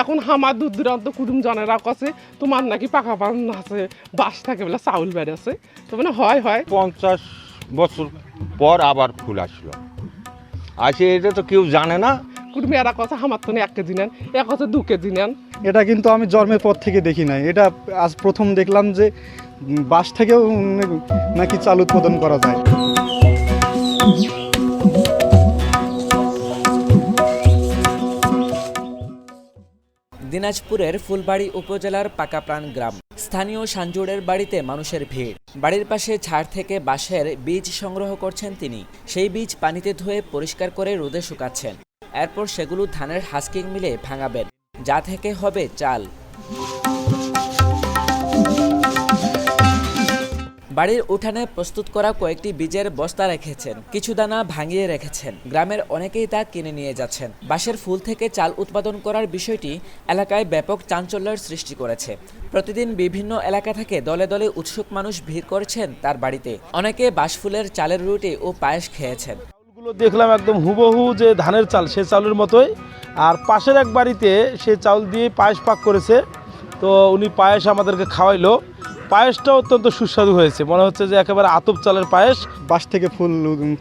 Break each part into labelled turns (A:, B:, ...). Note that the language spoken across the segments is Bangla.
A: এখন হামার দূর দূরান্ত কুটুম জনেরা কছে তোমার নাকি পাকা পান আছে বাস থাকে বলে চাউল বেড়েছে। তো মানে হয় হয়।
B: পঞ্চাশ বছর পর আবার ফুল আসলো। আসে এটা তো কেউ জানে না।
A: কুটুম এরা কথা হামার তো এক কেজি নেন এক কথা দু কেজি নেন।
C: এটা কিন্তু আমি জন্মের পর থেকে দেখি নাই। এটা আজ প্রথম দেখলাম যে বাঁশ থেকেও নাকি চাল উৎপাদন করা যায়।
D: দিনাজপুরের ফুলবাড়ি উপজেলার পাকাপ্রাণ গ্রাম। স্থানীয় সাঞ্জুরের বাড়িতে মানুষের ভিড়। বাড়ির পাশে ছাড় থেকে বাঁশের বীজ সংগ্রহ করছেন তিনি। সেই বীজ পানিতে ধুয়ে পরিষ্কার করে রোদে শুকাচ্ছেন। এরপর সেগুলো ধানের হাস্কিং মিলে ভাঙাবেন। যা থেকে হবে চাল। বাড়ির উঠানে প্রস্তুত করা কয়েকটি বীজের বস্তা রেখেছেন, কিছু দানা ভাঙিয়ে রেখেছেন। গ্রামের অনেকেই তা কিনে নিয়ে যাচ্ছেন। বাঁশের ফুল থেকে চাল উৎপাদন করার বিষয়টি এলাকায় ব্যাপক চাঞ্চল্যের সৃষ্টি করেছে। প্রতিদিন বিভিন্ন এলাকা থেকে দলে দলে উৎসুক মানুষ ভিড় করছেন তার বাড়িতে। অনেকে বাঁশফুলের চালের রুটি ও পায়েস খেয়েছেন।
E: দেখলাম একদম হুবহু যে ধানের চাল, সে চাউলের মতোই। আর পাশের এক বাড়িতে সে চাউল দিয়ে পায়েস পাক করেছে। তো উনি পায়েস আমাদেরকে খাওয়াইলো। পায়েসটা অত্যন্ত সুস্বাদু হয়েছে। মনে হচ্ছে যে একেবারে আতপ চালের পায়েস।
C: বাঁশ থেকে ফুল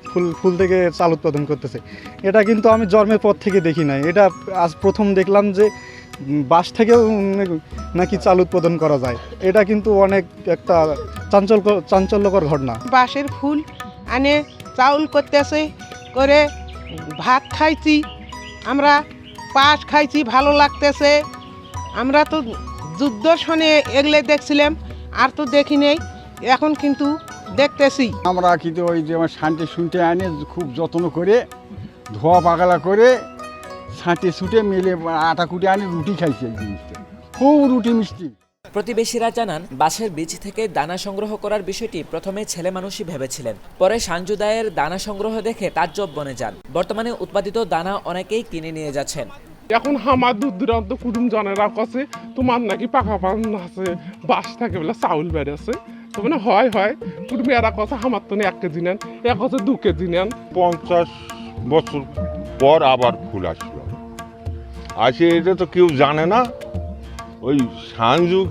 C: ফুল ফুল থেকে চাল উৎপাদন করতেছে। এটা কিন্তু আমি জন্মের পর থেকে দেখি নাই। এটা আজ প্রথম দেখলাম যে বাঁশ থেকেও নাকি চাল উৎপাদন করা যায়। এটা কিন্তু অনেক একটা চাঞ্চল্য চাঞ্চল্যকর ঘটনা।
F: বাঁশের ফুল আনে চাউল করতেছে করে ভাত খাইছি। আমরা পাশ খাইছি ভালো লাগতেছে। আমরা তো যুদ্ধ শোনে এগলে দেখছিলাম। আর তো দেখি নেই এখন কিন্তু দেখতেছি।
G: আমরা কিন্তু ওই যে আমার শান্তি শুনতে আনে খুব যত্ন করে ধোয়া পাগলা করে ছাঁটে ছুটে মেলে আটা কুটে আনে রুটি খাইছে এই জিনিসটা। খুব রুটি মিষ্টি।
D: প্রতিবেশীরা জানান বাঁশের বীজ থেকে দানা সংগ্রহ করার বিষয়টি প্রথমে ছেলে মানুষই ভেবেছিলেন। পরে সাঞ্জুদায়ের দানা সংগ্রহ দেখে তাজ্জব বনে যান। বর্তমানে উৎপাদিত দানা অনেকেই কিনে নিয়ে যাচ্ছেন।
A: এখন হামার দূর দূরান্ত কুটুম জনেরা কছে, তোমার নাকি পাকা পান আছে, বাস থাকে বলে চাউল বেড়েছে। তো মানে হয় হয়। কুটুম এরা কথা হামার তো এক কেজি নেন এক কথা দু কেজি নেন।
B: পঞ্চাশ বছর পর আবার ফুল আসলো। আসে এটা তো কেউ জানে না, ওই সাঞ্জু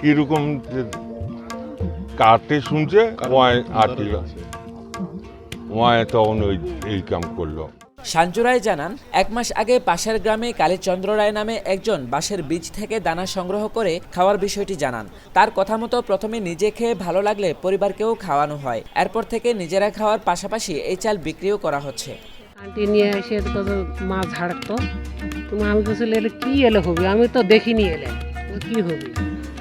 B: কীরকম কাটে শুনছে, ওয়ায় আটিল। ওয়ায় তখন ওই, এই কাম করল।
D: সাঞ্জু রায় জানান, এক মাস আগে পাশের গ্রামে কালীচন্দ্র রায় নামে একজন বাঁশের বীজ থেকে দানা সংগ্রহ করে খাওয়ার বিষয়টি জানান। তার কথা মতো প্রথমে নিজে খেয়ে ভালো লাগলে পরিবারকেও খাওয়ানো হয়। এরপর থেকে নিজেরা খাওয়ার পাশাপাশি এই চাল বিক্রিও করা হচ্ছে।
H: আন্টি নিয়ে এসে মাছ ঝাড়তো। তুমি আমি বলছি এলে কি এলে হবে? আমি তো দেখিনি এলে। কি হবে?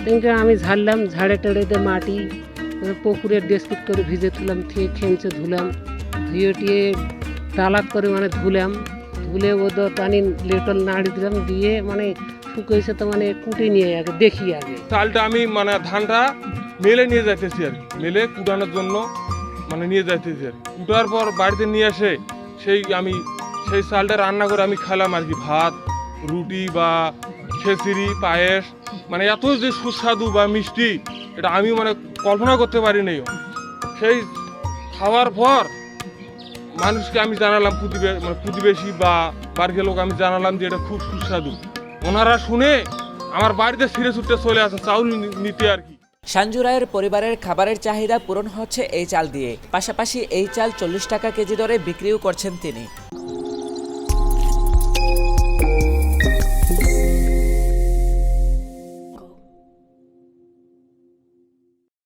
H: কিন্তু আমি ঝাড়লাম, ঝাড়ে টেড়ে মাটি পুকুরের ডেস্কিট করে ভিজে তুলাম থিয়ে খেঞ্চে ধুলাম, ধুয়ে টিয়ে তালাক করে মানে ধুলাম, ধুলে ওদের পানি লেটল নাড়ি দিলাম, দিয়ে মানে শুকিয়েছে তো মানে কুটে নিয়ে আগে, দেখি আগে।
I: চালটা আমি মানে ধানটা মেলে নিয়ে যাইতেছি আর মেলে কুটানোর জন্য মানে নিয়ে যাইতেছি আর কুটার পর বাড়িতে নিয়ে এসে সেই আমি, সেই চালটা রান্না করে আমি খেলাম আর কি, ভাত, রুটি বা খেসিরি পায়েস মানে এত যে সুস্বাদু বা মিষ্টি, এটা আমি মানে কল্পনা করতে পারি নাই। সেই খাওয়ার পর মানুষকে আমি জানালাম প্রতিবে- মানে প্রতিবেশী বা বাড়ির লোক আমি জানালাম যে এটা খুব সুস্বাদু। ওনারা শুনে আমার বাড়িতে ছিঁড়ে ছুটে চলে আসে, চাউল নিতে আর কি।
D: সাঞ্জু রায়ের পরিবারের খাবারের চাহিদা পূরণ হচ্ছে এই চাল দিয়ে। পাশাপাশি এই চাল চল্লিশ টাকা কেজি দরে বিক্রিও করছেন তিনি।